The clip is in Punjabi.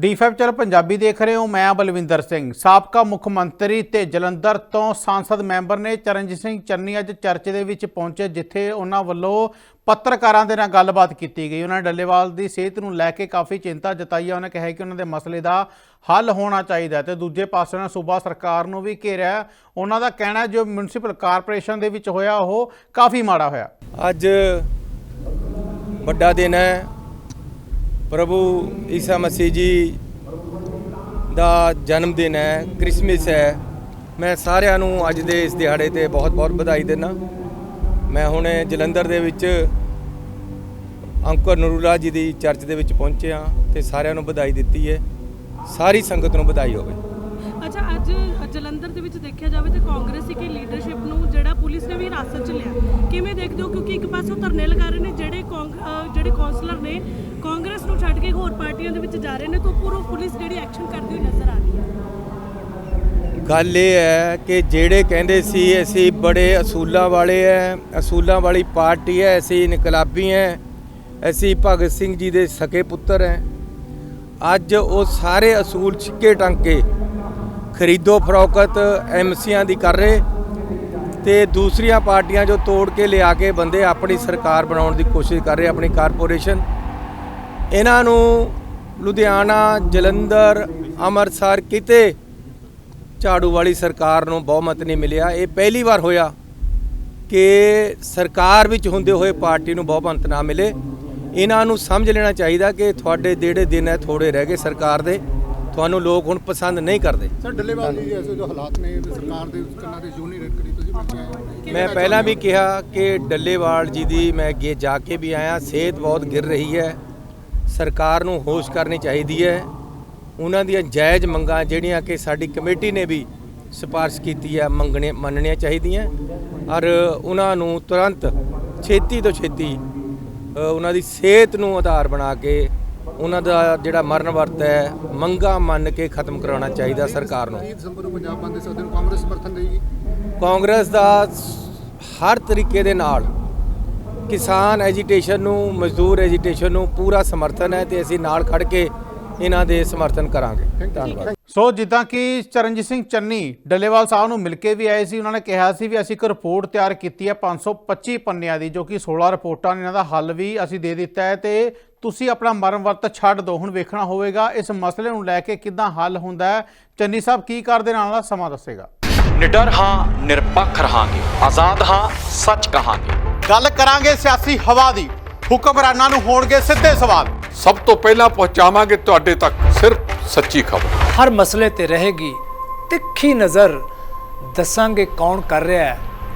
ਡੀ5 ਚੈਨਲ ਪੰਜਾਬੀ ਦੇਖ ਰਹੇ ਹੋ, ਮੈਂ ਬਲਵਿੰਦਰ ਸਿੰਘ। ਸਾਬਕਾ ਮੁੱਖ ਮੰਤਰੀ ਤੇ ਜਲੰਧਰ ਤੋਂ ਸਾਂਸਦ ਮੈਂਬਰ ਨੇ ਚਰਨਜੀਤ ਸਿੰਘ ਚੰਨੀ ਅੱਜ ਚਰਚ ਦੇ ਵਿੱਚ ਪਹੁੰਚੇ, ਜਿੱਥੇ ਉਹਨਾਂ ਵੱਲੋਂ ਪੱਤਰਕਾਰਾਂ ਦੇ ਨਾਲ ਗੱਲਬਾਤ ਕੀਤੀ ਗਈ। ਉਹਨਾਂ ਨੇ ਡੱਲੇਵਾਲ ਦੀ ਸਿਹਤ ਨੂੰ ਲੈ ਕੇ ਕਾਫੀ ਚਿੰਤਾ ਜਤਾਈ ਹੈ ਉਹਨਾਂ ਕਿਹਾ ਕਿ ਉਹਨਾਂ ਦੇ ਮਸਲੇ ਦਾ ਹੱਲ ਹੋਣਾ ਚਾਹੀਦਾ ਹੈ ਤੇ ਦੂਜੇ ਪਾਸੇ ਉਹਨਾਂ ਸੂਬਾ ਸਰਕਾਰ ਨੂੰ ਵੀ ਘੇਰਿਆ ਉਹਨਾਂ ਦਾ ਕਹਿਣਾ ਜੋ ਮਿਊਨਿਸਪਲ ਕਾਰਪੋਰੇਸ਼ਨ ਦੇ ਵਿੱਚ ਹੋਇਆ, ਉਹ ਕਾਫੀ ਮਾੜਾ ਹੋਇਆ। ਅੱਜ ਵੱਡਾ ਦਿਨ ਹੈ। ਪ੍ਰਭੂ ਈਸਾ ਮਸੀਹ ਜੀ ਦਾ ਜਨਮ ਦਿਨ ਹੈ, ਕ੍ਰਿਸਮਸ ਹੈ। ਮੈਂ ਸਾਰਿਆਂ ਨੂੰ ਅੱਜ ਦੇ ਇਸ ਦਿਹਾੜੇ ਤੇ ਬਹੁਤ-ਬਹੁਤ ਵਧਾਈ ਦਿੰਦਾ। ਮੈਂ ਹੁਣੇ ਜਲੰਧਰ ਦੇ ਵਿੱਚ ਅੰਕੁਰ ਨਰੂਲਾ ਜੀ ਦੀ ਚਰਚ ਦੇ ਵਿੱਚ ਪਹੁੰਚਿਆ ਤੇ ਸਾਰਿਆਂ ਨੂੰ ਵਧਾਈ ਦਿੱਤੀ ਹੈ। ਸਾਰੀ ਸੰਗਤ ਨੂੰ ਵਧਾਈ ਹੋਵੇ। ਅੱਛਾ, ਅੱਜ ਜਲੰਧਰ ਦੇ ਵਿੱਚ ਦੇਖਿਆ ਜਾਵੇ ਤੇ ਕਾਂਗਰਸੀ ਕੀ ਲੀਡਰਸ਼ਿਪ ਨੂੰ ਜਿਹੜਾ ਪੁਲਿਸ ਨੇ ਵੀ ਹਿਰਾਸਤ 'ਚ ਲਿਆ। ਕਿਵੇਂ ਦੇਖਦੇ ਹੋ? ਕਿਉਂਕਿ ਇੱਕ ਪਾਸੇ ਧਰਨੇ ਲਗਾ ਰਹੇ ਨੇ ਜਿਹੜੇ ਜਿਹੜੇ ਕਾਉਂਸਲਰ ਨੇ, ਕਾਂਗਰਸ ਨੂੰ ਛੱਡ ਕੇ ਹੋਰ ਪਾਰਟੀਆਂ ਦੇ ਵਿੱਚ ਜਾ ਰਹੇ ਨੇ, ਤਾਂ ਪੂਰਾ ਪੁਲਿਸ ਜਿਹੜੀ ਐਕਸ਼ਨ ਕਰਦੀ ਹੋਈ ਨਜ਼ਰ ਆ ਰਹੀ ਹੈ। ਗੱਲ ਇਹ ਹੈ ਕਿ ਜਿਹੜੇ ਕਹਿੰਦੇ ਸੀ, ਅਸੀਂ ਬੜੇ ਅਸੂਲਾਂ ਵਾਲੇ ਐ, ਅਸੂਲਾਂ ਵਾਲੀ ਪਾਰਟੀ ਹੈ ਅਸੀਂ ਇਨਕਲਾਬੀ ਐ, ਅਸੀਂ ਭਗਤ ਸਿੰਘ ਜੀ ਦੇ ਸਕੇ ਪੁੱਤਰ ਐ। ਅੱਜ ਉਹ ਸਾਰੇ ਅਸੂਲ ਛਿੱਕੇ ਟੰਕੇ ਖਰੀਦੋ ਫਰੋਖਤ ਐਮਸੀਆਂ ਦੀ ਕਰ ਰਹੇ ਤੇ ਦੂਸਰੀਆਂ ਪਾਰਟੀਆਂ ਜੋ ਤੋੜ ਕੇ ਲਿਆ ਕੇ ਬੰਦੇ ਆਪਣੀ ਸਰਕਾਰ ਬਣਾਉਣ ਦੀ ਕੋਸ਼ਿਸ਼ ਕਰ ਰਹੇ, ਆਪਣੀ ਕਾਰਪੋਰੇਸ਼ਨ। ਇਹਨਾਂ ਨੂੰ ਲੁਧਿਆਣਾ, ਜਲੰਧਰ, ਅੰਮ੍ਰਿਤਸਰ ਕਿਤੇ ਝਾੜੂ ਵਾਲੀ ਸਰਕਾਰ ਨੂੰ ਬਹੁਮਤ ਨਹੀਂ ਮਿਲਿਆ। ਇਹ ਪਹਿਲੀ ਵਾਰ ਹੋਇਆ ਕਿ ਸਰਕਾਰ ਵਿੱਚ ਹੁੰਦੇ ਹੋਏ ਪਾਰਟੀ ਨੂੰ ਬਹੁਮਤ ਨਾ ਮਿਲੇ। ਇਹਨਾਂ ਨੂੰ ਸਮਝ ਲੈਣਾ ਚਾਹੀਦਾ ਕਿ ਤੁਹਾਡੇ ਜਿਹੜੇ ਦਿਨ ਹੈ ਥੋੜੇ ਰਹਿ ਗਏ ਸਰਕਾਰ ਦੇ। ਤੁਹਾਨੂੰ ਲੋਕ ਹੁਣ ਪਸੰਦ ਨਹੀਂ ਕਰਦੇ। ਸਰ ਡੱਲੇਵਾਲ ਜੀ ਐਸੇ ਜੋ ਹਾਲਾਤ ਨੇ ਸਰਕਾਰ ਦੇ ਕੰਨਾਂ ਤੇ ਜੂਨੀ ਰੇਟ ਕਰੀ ਤੁਸੀਂ ਹੋ। ਮੈਂ ਪਹਿਲਾਂ ਵੀ ਕਿਹਾ ਕਿ ਡੱਲੇਵਾਲ ਜੀ ਦੀ ਮੈਂ ਅੱਗੇ ਜਾ ਕੇ ਵੀ ਆਇਆ ਸਿਹਤ ਬਹੁਤ ਗਿਰ ਰਹੀ ਹੈ। ਸਰਕਾਰ ਨੂੰ ਹੋਸ਼ ਕਰਨੀ ਚਾਹੀਦੀ ਹੈ। ਉਹਨਾਂ ਦੀਆਂ ਜਾਇਜ਼ ਮੰਗਾਂ ਜਿਹੜੀਆਂ ਕਿ ਸਾਡੀ ਕਮੇਟੀ ਨੇ ਵੀ ਸਿਫਾਰਿਸ਼ ਕੀਤੀ ਹੈ ਮੰਗਣੇ ਮੰਨਣੀਆਂ ਚਾਹੀਦੀਆਂ। ਔਰ ਉਹਨਾਂ ਨੂੰ ਤੁਰੰਤ ਛੇਤੀ ਤੋਂ ਛੇਤੀ ਉਹਨਾਂ ਦੀ ਸਿਹਤ ਨੂੰ ਆਧਾਰ ਬਣਾ ਕੇ ਉਹਨਾਂ ਦਾ ਜਿਹੜਾ ਮਰਨ ਵਰਤ ਹੈ, ਮੰਗਾਂ ਮੰਨ ਕੇ ਖਤਮ ਕਰਾਉਣਾ ਚਾਹੀਦਾ ਸਰਕਾਰ ਨੂੰ। 30 ਦਸੰਬਰ ਨੂੰ ਪੰਜਾਬ ਬੰਦ ਦੇ ਸੱਦੇ ਨੂੰ ਕਾਂਗਰਸ ਸਮਰਥਨ ਦੇਗੀ ਕਾਂਗਰਸ ਦਾ ਹਰ ਤਰੀਕੇ ਦੇ ਨਾਲ ਕਿਸਾਨ ਐਜੀਟੇਸ਼ਨ ਨੂੰ, ਮਜ਼ਦੂਰ ਐਜੀਟੇਸ਼ਨ ਨੂੰ ਪੂਰਾ ਸਮਰਥਨ ਹੈ ਤੇ ਅਸੀਂ ਨਾਲ ਖੜ ਕੇ ਇਹਨਾਂ ਦੇ ਸਮਰਥਨ ਕਰਾਂਗੇ। ਧੰਨਵਾਦ। ਸੋ ਜਿੱਦਾਂ ਕਿ ਚਰਨਜੀਤ ਸਿੰਘ ਚੰਨੀ ਡੱਲੇਵਾਲ ਸਾਹਿਬ ਨੂੰ ਮਿਲ ਕੇ ਵੀ ਆਏ ਸੀ, ਉਹਨਾਂ ਨੇ ਕਿਹਾ ਸੀ ਵੀ ਅਸੀਂ ਇੱਕ ਰਿਪੋਰਟ ਤਿਆਰ ਕੀਤੀ ਹੈ 525 ਪੰਨਿਆਂ ਦੀ, ਜੋ ਕਿ 16 ਰਿਪੋਰਟਾਂ ਨੇ, ਇਹਨਾਂ ਦਾ ਹੱਲ ਵੀ ਅਸੀਂ ਦੇ ਦਿੱਤਾ ਹੈ ਤੇ ਤੁਸੀਂ ਆਪਣਾ ਮਰਨ ਵਰਤ ਛੱਡ ਦਿਓ। ਹੁਣ ਵੇਖਣਾ ਹੋਵੇਗਾ ਇਸ ਮਸਲੇ ਨੂੰ ਲੈ ਕੇ ਕਿੱਦਾਂ ਹੱਲ ਹੁੰਦਾ ਹੈ। ਚੰਨੀ ਸਾਹਿਬ ਕੀ ਕਰਦੇ ਨਾਲ ਨਾਲ ਸਮਾਂ ਦੱਸੇਗਾ। ਨਿਡਰ ਹਾਂ ਨਿਰਪੱਖ ਰਹਾਂਗੇ। ਆਜ਼ਾਦ ਹਾਂ ਸੱਚ ਕਹਾਂਗੇ। ਗੱਲ ਕਰਾਂਗੇ ਸਿਆਸੀ ਹਵਾ ਦੀ। ਹੁਕਮਰਾਨਾਂ ਨੂੰ ਹੋਣਗੇ ਸਿੱਧੇ ਸਵਾਲ। ਸਭ ਤੋਂ ਪਹਿਲਾਂ ਪਹੁੰਚਾਵਾਂਗੇ ਤੁਹਾਡੇ ਤੱਕ। ਸਿਰਫ ਸੱਚੀ ਖਬਰ। ਹਰ ਮਸਲੇ ਤੇ ਰਹੇਗੀ ਤਿੱਖੀ ਨਜ਼ਰ। ਦੱਸਾਂਗੇ ਕੌਣ ਕਰ ਰਿਹਾ ਹੈ।